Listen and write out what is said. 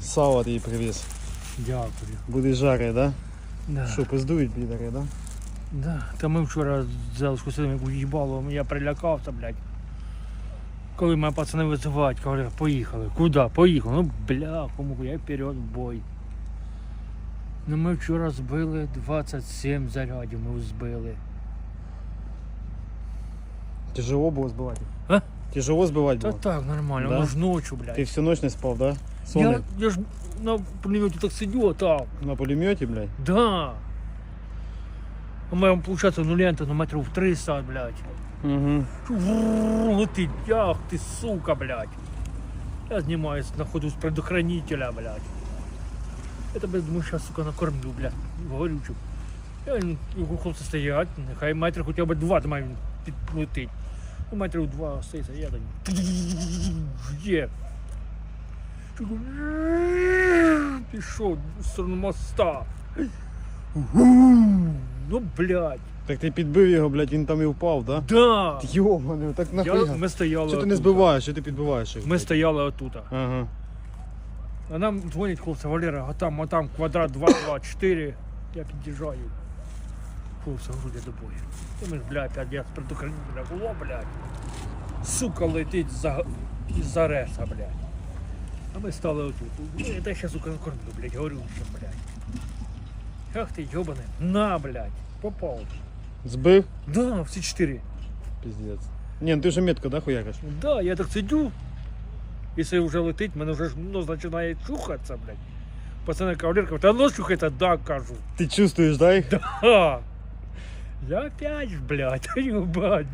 Сало тобі привіз. Дякую. Будеш жарити, да? Да. Що, пиздують підари, да? Да. Та ми вчора з залишку сидимо якусь їбало, я прилякався, блядь. Коли мене пацани визивають, говорять, поїхали. Куди? Поїхали. Ну бля, кому я вперед в бой. Ну ми вчора збили 27 зарядів, ми збили. Тяжело було збивати? А? Тяжело збивати Та було? так, нормально, Да? ну ж ночі, блядь. Ти всю ночь не спав, да? Я, я ж на пулеметі так сидів, а так. на пулеметі, блядь? Да. У мене, виходить, ну лента на метрів 300, блядь. Угу. Врррр, Летить, ах ты, сука, блядь. Я снимаюсь на ходу с предохранителя, блядь. Это, блядь, думаю, сейчас, сука, накормлю, блядь, горючу. Я ну, його хлопці стоять, нехай метр хоча б два до мене підлетить. Ну, метрів два стоїть, а я так. Є. Пішов в сторону моста. Ну, блядь. Так ти підбив його, блядь, він там і впав, да? Да. Йобане, так Я, нахуя? ми стояли. Що ти не збиваєш, що ти підбиваєш їх? Ми блядь? стояли отут. Ага. А нам дзвонять хлопці, Валера, а там, а там квадрат 2, 2, 4. Я під'їжджаю. Хлопці, грудя до бою. І ми ж, бля, опять я з предохранителя було, блядь. Сука летить за, із-за реса, блядь. А ми стали отут. Ну, я те ще, сука, накормлю, блядь, говорю, що, блядь. Ах ти, йобане. На, блядь, попав. Збив? Да, всі чотири. Піздець. Ні, ну ти вже метко, да, хуякаш? Да, я так сидю. Якщо вже летить, мене вже ж нос починає чухатися, блядь. Пацани кавалер кажуть, а нос чухається, да, кажу. Ти чувствуєш, да? їх? Ха. Я опять, блядь, не бачу.